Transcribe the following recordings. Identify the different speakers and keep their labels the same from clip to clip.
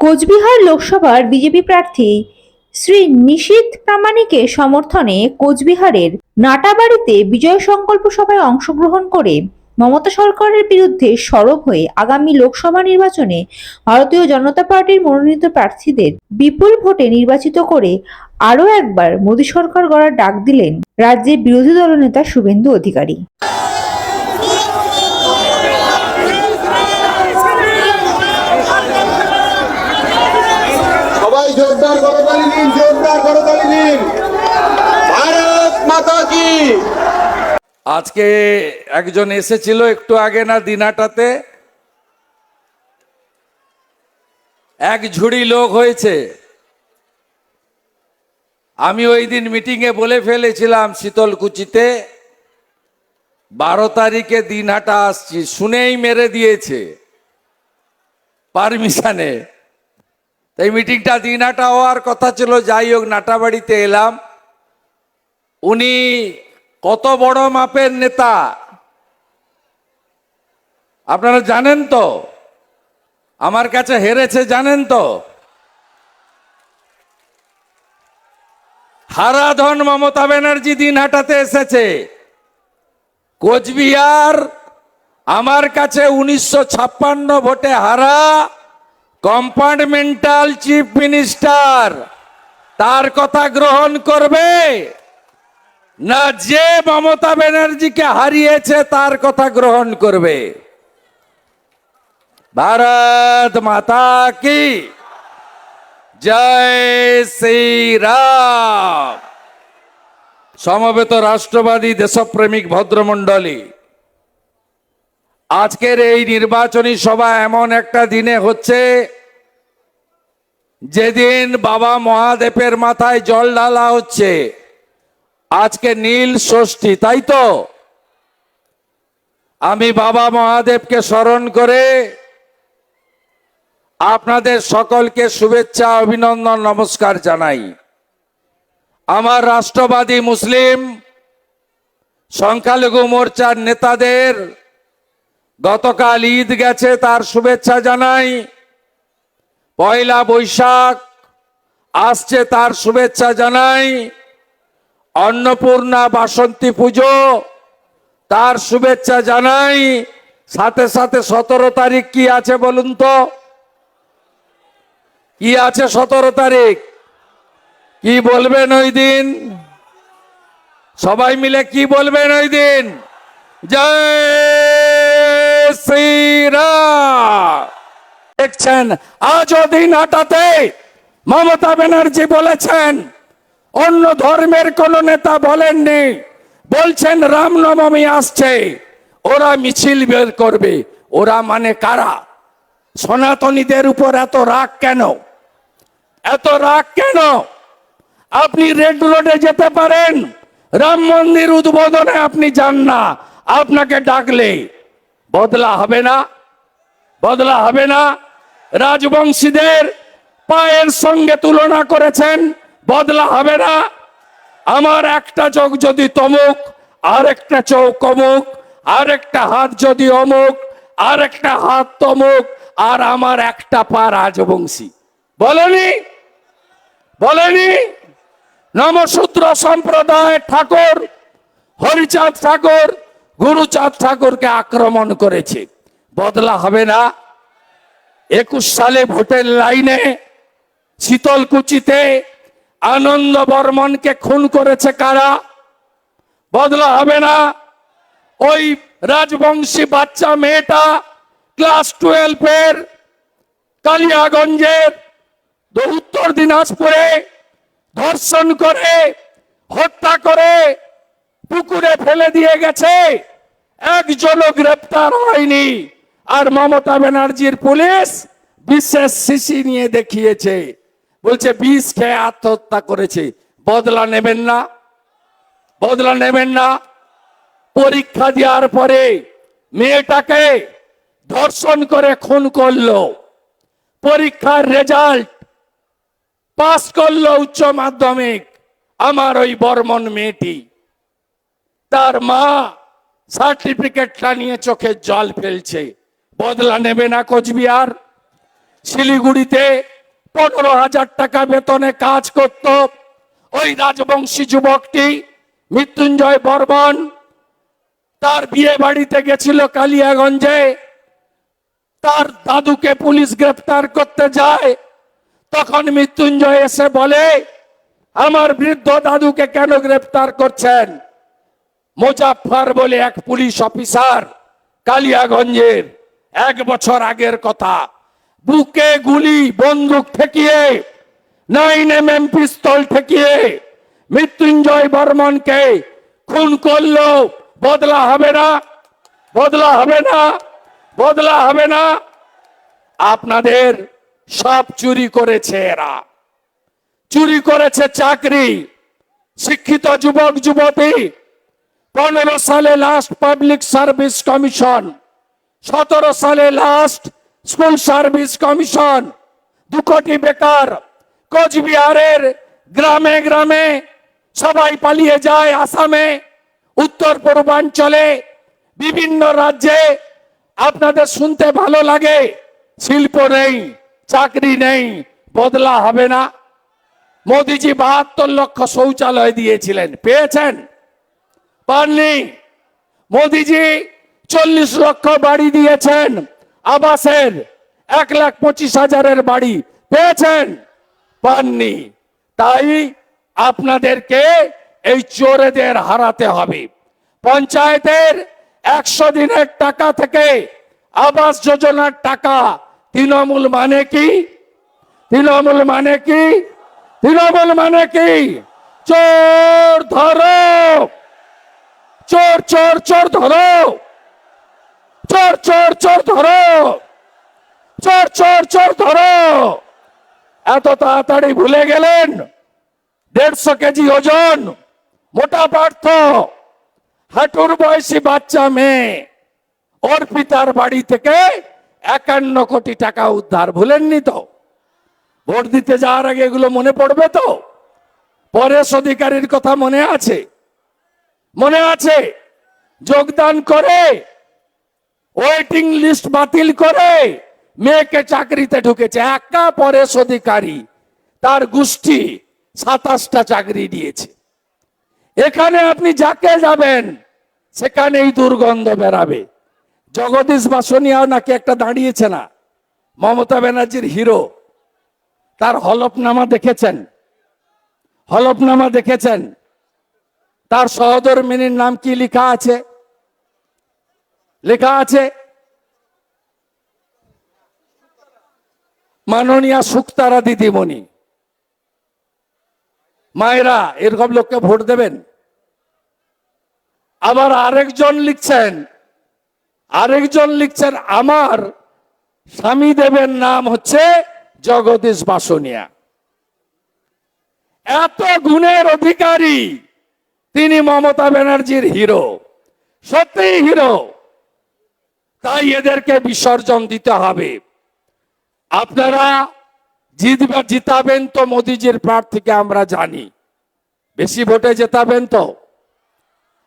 Speaker 1: কোচবিহার লোকসভার বিজেপি প্রার্থী শ্রী নিশীথ প্রামাণিকের সমর্থনে কোচবিহারের নাটাবাড়িতে বিজয় সংকল্প সভায় অংশগ্রহণ করে মমতা সরকারের বিরুদ্ধে সরব হয়ে আগামী লোকসভা নির্বাচনে ভারতীয় জনতা পার্টির মনোনীত প্রার্থীদের বিপুল ভোটে নির্বাচিত করে আরও একবার মোদী সরকার গড়ার ডাক দিলেন রাজ্যের বিরোধী দলনেতা শুভেন্দু অধিকারী
Speaker 2: সবাই জোরদার করতালি দিন জোরদার করতালি দিন ভারত মাতা কি
Speaker 3: আজকে একজন এসেছিল একটু আগে না দিনাটাতে? এক ঝুড়ি লোক হয়েছে। আমি ওই দিন মিটিংয়ে বলে ফেলেছিলাম শীতলকুচিতে, বারো তারিখে দিন দিনহাটা আসছি, শুনেই মেরে দিয়েছে পারমিশনে। তাই মিটিংটা দিনহাটা হওয়ার কথা ছিল, যাই হোক, নাটাবাড়িতে এলাম। উনি কত বড় মাপের নেতা? আপনারা জানেন তো? আমার কাছে হেরেছে, জানেন তো? হারাধন মমতা ব্যানার্জি দিন হাটাতে এসেছে। কোচবিহার আমার কাছে উনিশশো ছাপ্পান্ন ভোটে হারা কম্পার্টমেন্টাল চিফ মিনিস্টার। তার কথা গ্রহণ করবে? না যে মমতা ব্যানার্জিকে হারিয়েছে তার কথা গ্রহণ করবে। ভারত মাতা কি? জয় শ্রীরাম। সমবেত রাষ্ট্রবাদী দেশপ্রেমিক ভদ্রমণ্ডলী, আজকের এই নির্বাচনী সভা এমন একটা দিনে হচ্ছে, যেদিন বাবা মহাদেবের মাথায় জল ঢালা হচ্ছে। আজকে নীল ষষ্ঠী, তাই তো? আমি বাবা মহাদেবকে স্মরণ করে আপনাদের সকলকে শুভেচ্ছা, অভিনন্দন, নমস্কার জানাই। আমার রাষ্ট্রবাদী মুসলিম সংখ্যালঘু মোর্চার নেতাদের গতকাল ঈদ গেছে, তার শুভেচ্ছা জানাই। পয়লা বৈশাখ আসছে, তার শুভেচ্ছা জানাই। অন্নপূর্ণা বাসন্তী পুজো, তার শুভেচ্ছা জানাই। সাথে সাথে সতেরো তারিখ কি আছে বলুন তো? কি আছে সতেরো তারিখ? কি বলবেন ওই দিন? সবাই মিলে কি বলবেন ওই দিন? জয় শ্রীরাম। দেখছেন, আজও দিন হাটাতে মমতা ব্যানার্জি বলেছেন অন্য ধর্মের কোন নেতা বলেননি। বলছেন, রামনবমী আসছে। ওরা মিছিল বের করবে। ওরা মানে কারা? সনাতনীদের উপর এত রাগ কেন? এত রাগ কেন? আপনি রেড রোডে যেতে পারেন। রাম মন্দির উদ্বোধনে আপনি যান না। আপনাকে ডাকলে বদলা হবে না। বদলা হবে না। রাজবংশীদের পায়ের সঙ্গে তুলনা করেছেন। বদলা হবে না। আমার একটা চোখ যদি তমুক আর একটা চোখ অমুক আর একটা হাত যদি অমুক আর একটা হাত তমুক, আর আমার একটা পা রাজবংশী। বলেনি? বলেনি? নমসূত্র সম্প্রদায় ঠাকুর, হরিচাঁদ ঠাকুর, গুরুচাঁদ ঠাকুরকে আক্রমণ করেছে। বদলা হবে না। একুশ সালে ভোটের লাইনে শীতলকুচিতে আনন্দ বর্মনকে খুন করেছে কারা? বদলা হবে না। ওই রাজবংশী বাচ্চা মেয়েটা ক্লাস টুয়েলভের কালিয়াগঞ্জের উত্তর দিনাজপুরে ধর্ষণ করে, হত্যা করে, পুকুরে ফেলে দিয়ে গেছে। একজনও গ্রেপ্তার হয়নি। আর মমতা ব্যানার্জির পুলিশ বিশেষ শিশি নিয়ে দেখিয়েছে। বলছে, বিষ খেয়ে আত্মহত্যা করেছে। বদলা নেবেন না। বদলা নেবেন না। পরীক্ষা দেওয়ার পরে মেয়েটাকে ধর্ষণ করে খুন করল। পরীক্ষার রেজাল্ট পাস করল উচ্চ মাধ্যমিক। আমার ওই বর্মন মেয়েটি। তার মা সার্টিফিকেটটা নিয়ে চোখে জল ফেলছে। বদলা নেবে না কোচবিহার। শিলিগুড়িতে পনেরো হাজার টাকা বেতনে কাজ করত। ওই রাজবংশী যুবকটি মৃত্যুঞ্জয় বর্মন, তার বিয়ে বাড়িতে গেছিল কালিয়াগঞ্জে। তার দাদুকে পুলিশ গ্রেফতার করতে যায়। তখন মৃত্যুঞ্জয় এসে বলে, আমার বৃদ্ধ দাদুকে কেন গ্রেফতার করছেন? মোজাফফর বলে এক পুলিশ অফিসার কালিয়াগঞ্জের, এক বছর আগের কথা। বুকে গুলি, বন্দুক ঠেকিয়ে নাইন এম এম পিস্তল ঠেকিয়ে, মৃত্যুঞ্জয় বর্মনকে খুন করল। বদলা হবে না, বদলা হবে না, বদলা হবে না। আপনাদের সব চুরি করেছে এরা। চুরি করেছে চাকরি, শিক্ষিত যুবক, যুবতী। পনেরো সালে লাস্ট পাবলিক সার্ভিস কমিশন সতেরো সালে লাস্ট স্কুল সার্ভিস কমিশন দু কোটি বেকার, কোচবিহারের গ্রামে গ্রামে সবাই পালিয়ে যায় আসামে, উত্তর পূর্বাঞ্চলে, বিভিন্ন রাজ্যে। আপনাদের শুনতে ভালো লাগে, শিল্প নেই, চাকরি নেই, বদলা হবে না। মোদিজি বাহাত্তর লক্ষ শৌচালয় দিয়েছিলেন, পেয়েছেন? পাননি। মোদিজি চল্লিশ লক্ষ বাড়ি দিয়েছেন আবাসের এক লাখ পঁচিশ হাজারের বাড়ি পেয়েছেন, পাননি। তাই আপনাদেরকে এই চোরেদের হারাতে হবে। পঞ্চায়েতের একশো দিনের টাকা থেকে আবাস যোজনার টাকা তৃণমূল মানে কি? তৃণমূল মানে কি? তৃণমূল মানে কি? চোর ধরো! চোর চোর চোর ধরো! চোর চোর চোর ধরো। চোর চোর চোর ধরো। এত তাড়াতাড়ি ভুলে গেলেন? দেড়শো কেজি ওজন, মোটা পার্থ, হাঁটুর বয়সী বাচ্চা মেয়ে ওর পিতার বাড়ি থেকে একান্ন কোটি টাকা উদ্ধার ভুলেননি তো? ভোট দিতে যাওয়ার আগে এগুলো মনে পড়বে তো? পরেশ অধিকারীর কথা মনে আছে? মনে আছে? যোগদান করে ওয়েটিং লিস্ট বাতিল করে মেয়েকে চাকরিতে ঢুকেছে, একা পরেশ অধিকারী। তার গোষ্ঠী সাতাশটা চাকরি দিয়েছে। এখানে আপনি যাকে যাবেন, সেখানেই দুর্গন্ধ বেরাবে। জগদীশ বাসনিয়াও নাকি একটা দাঁড়িয়েছে না? মমতা ব্যানার্জির হিরো। তার হলফনামা দেখেছেন? হলফনামা দেখেছেন? তার সহধর্মিনীর নাম কি লেখা আছে? লেখা আছে, মাননীয়া সুক্তারা দিদিমণি। মায়েরা, এরকম লোককে ভোট দেবেন? আবার আরেকজন লিখছেন আরেকজন লিখছেন, আমার স্বামী দেবের নাম হচ্ছে জগদীশ বাসনিয়া। এত গুণের অধিকারী, তিনি মমতা ব্যানার্জির হিরো সত্যি হিরো। তাই এদেরকে বিসর্জন দিতে হবে। আপনারা জিতবা জিতাবেন তো মোদিজির প্রার্থীকে আমরা জানি। বেশি ভোটে জেতাবেন তো।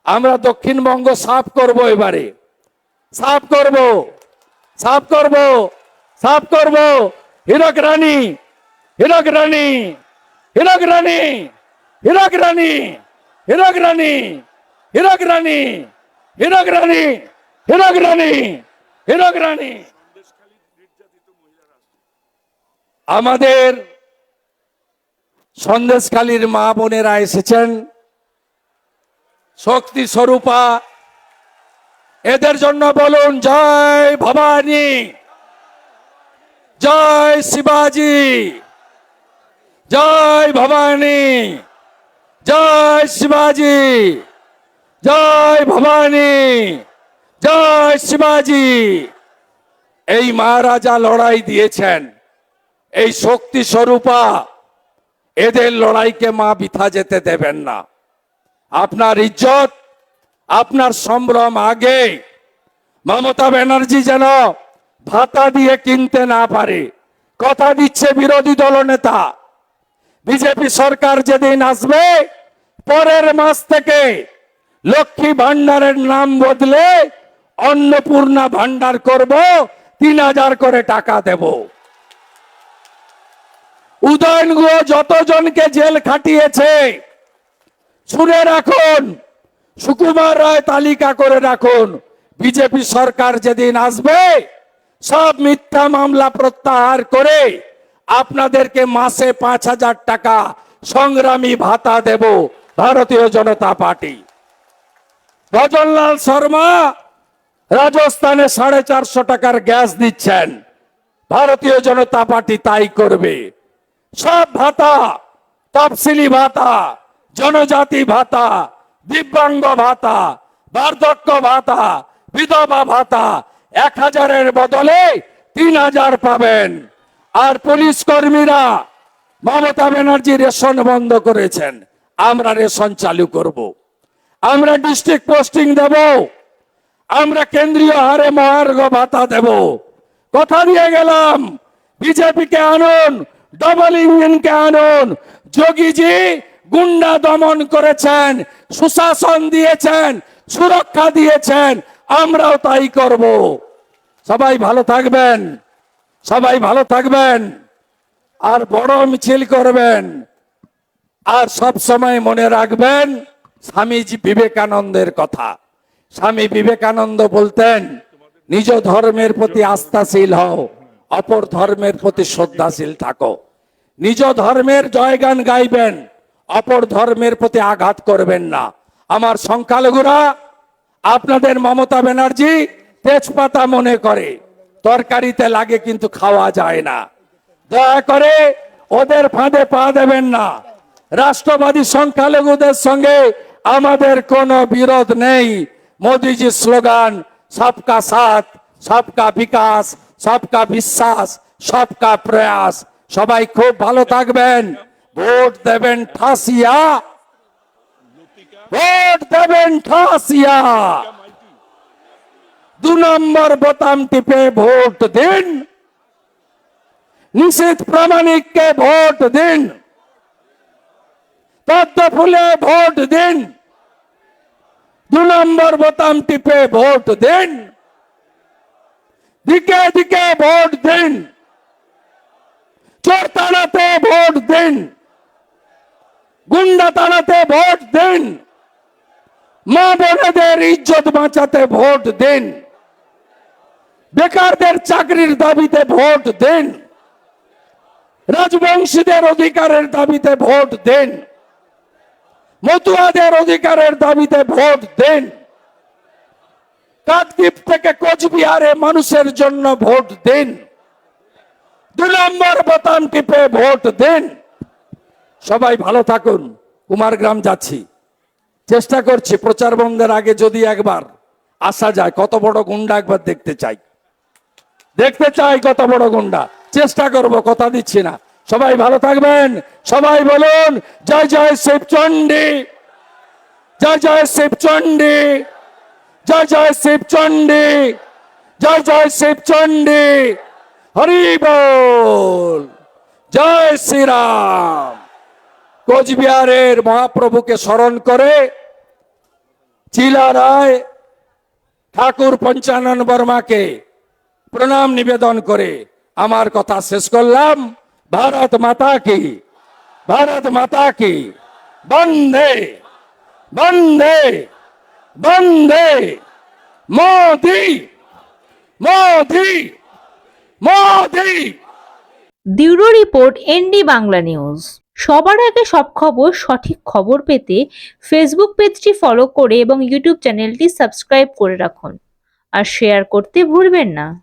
Speaker 3: আমরা দক্ষিণবঙ্গ সাফ করব এবারে। সাফ করব। সাফ করব। সাফ করব। হিরক রানী। হিরক রানী। হিরক রানী। হিরক রানী। হিরক রানী। হিরক রানী। হিরক রানী। আমাদের সন্দেশখালীর মা বোনেরা এসেছেন। শক্তি স্বরূপা, এদের জন্য বলুন জয় ভবানী, জয় শিবাজি, জয় ভবানী, জয় শিবাজি, জয় ভবানী। জয় শিবাজি। এই মহারাজা লড়াই দিয়েছেন। এই শক্তি স্বরূপা, এদের লড়াইকে মা বিথা যেতে দেবেন না। আপনার ইজ্জত, আপনার সম্ভ্রম আগে মমতা ব্যানার্জি যেন ভাতা দিয়ে কিনতে না পারে। কথা দিচ্ছে বিরোধী দলনেতা বিজেপি সরকার যেদিন আসবে, পরের মাস থেকে লক্ষ্মী ভান্ডারের নাম বদলে অন্নপূর্ণা ভান্ডার করব, তিন হাজার করে টাকা দেব। উদয়ন গুহ যতজনকে জেল খাটিয়েছে, শুনে রাখুন, সুকুমার রায় তালিকা করে রাখুন, বিজেপি সরকার যেদিন আসবে, সব মিথ্যা মামলা প্রত্যাহার করে আপনাদেরকে মাসে পাঁচ হাজার টাকা সংগ্রামী ভাতা দেব, ভারতীয় জনতা পার্টি। ভজনলাল শর্মা রাজস্থানে সাড়ে চারশো টাকার গ্যাস দিচ্ছেন ভারতীয় জনতা পার্টি তাই করবে। সব ভাতা, তফসিলি ভাতা, জনজাতি ভাতা, দিব্যাঙ্গ ভাতা, বার্ধক্য ভাতা, বিধবা ভাতা এক হাজারের বদলে তিন হাজার পাবেন। আর পুলিশ কর্মীরা মমতা ব্যানার্জি রেশন বন্ধ করেছেন। আমরা রেশন চালু করব। আমরা ডিস্ট্রিক্ট পোস্টিং দেব। আমরা কেন্দ্রীয় হারে মহার্ঘ ভাতা দেব। কথা দিয়ে গেলাম, বিজেপিকে আনুন, ডবল ইঞ্জিনকে আনুন। যোগীজি গুন্ডা দমন করেছেন, সুশাসন দিয়েছেন, সুরক্ষা দিয়েছেন, আমরাও তাই করব। সবাই ভালো থাকবেন, সবাই ভালো থাকবেন, আর বড় মিছিল করবেন, আর সব সময় মনে রাখবেন, স্বামীজি বিবেকানন্দের কথা। স্বামী বিবেকানন্দ বলতেন, নিজ ধর্মের প্রতি আস্থাশীল হও, অপর ধর্মের প্রতি শ্রদ্ধাশীল থাকো। নিজ ধর্মের জয়গান গাইবেন, অপর ধর্মের প্রতি আঘাত করবেন না। আমার সংখ্যালঘুরা, আপনাদের মমতা ব্যানার্জি তেজপাতা মনে করে, তরকারিতে লাগে কিন্তু খাওয়া যায় না। দয়া করে ওদের ফাঁদে পা দেবেন না। রাষ্ট্রবাদী সংখ্যালঘুদের সঙ্গে আমাদের কোনো বিরোধ নেই। মোদিজি স্লোগান সবকা সাথ সবকা বিকাশ সবকা বিশ্বাস সবকা প্রয়াস সবাই খুব ভালো থাকবেন ভোট দেবেন ঠাসিয়া ভোট দেবেন ঠাসিয়া দু নম্বর বোতাম টিপে ভোট দিন নিষেধ প্রামাণিককে ভোট দিন পদ্ম ফুলে ভোট দিন দু নম্বর বোতাম টিপে ভোট দিন। দিকে দিকে ভোট দিন। চোর তাড়াতে ভোট দিন। গুন্ডা তাড়াতে ভোট দিন। মা বোনেদের ইজ্জত বাঁচাতে ভোট দিন। বেকারদের চাকরির দাবিতে ভোট দিন। রাজবংশীদের অধিকারের দাবিতে ভোট দিন। মতুয়াদের অধিকারের দাবিতে ভোট দেন। কাকদ্বীপ থেকে কোচবিহারে মানুষের জন্য ভোট দিন। দু নম্বর বোতাম টিপে ভোট দিন। সবাই ভালো থাকুন, কুমারগ্রাম যাচ্ছি। চেষ্টা করছি প্রচার বন্ধের আগে যদি একবার আসা যায়, কত বড় গুন্ডা একবার দেখতে চাই। দেখতে চাই কত বড় গুন্ডা। চেষ্টা করব, কথা দিচ্ছি না। সবাই ভালো থাকবেন। সবাই বলুন, জয় জয় শিবচণ্ডী জয় জয় শিবচণ্ডী জয় জয় শিবচণ্ডী জয় জয় শিবচণ্ডী হরি বল। জয় শ্রীরাম। কোচবিহারের মহাপ্রভুকে স্মরণ করে চিলা রায় ঠাকুর পঞ্চানন বর্মাকে প্রণাম নিবেদন করে আমার কথা শেষ করলাম। ভারত মাতা কি ভারত মাতা কি বন্দে বন্দে বন্দে Modi Modi Modi
Speaker 1: bureau report ND Bangla news সবার আগে সব খবর, সঠিক খবর পেতে ফেসবুক পেজটি ফলো করে এবং ইউটিউব চ্যানেলটি সাবস্ক্রাইব করে রাখুন। আর শেয়ার করতে ভুলবেন না।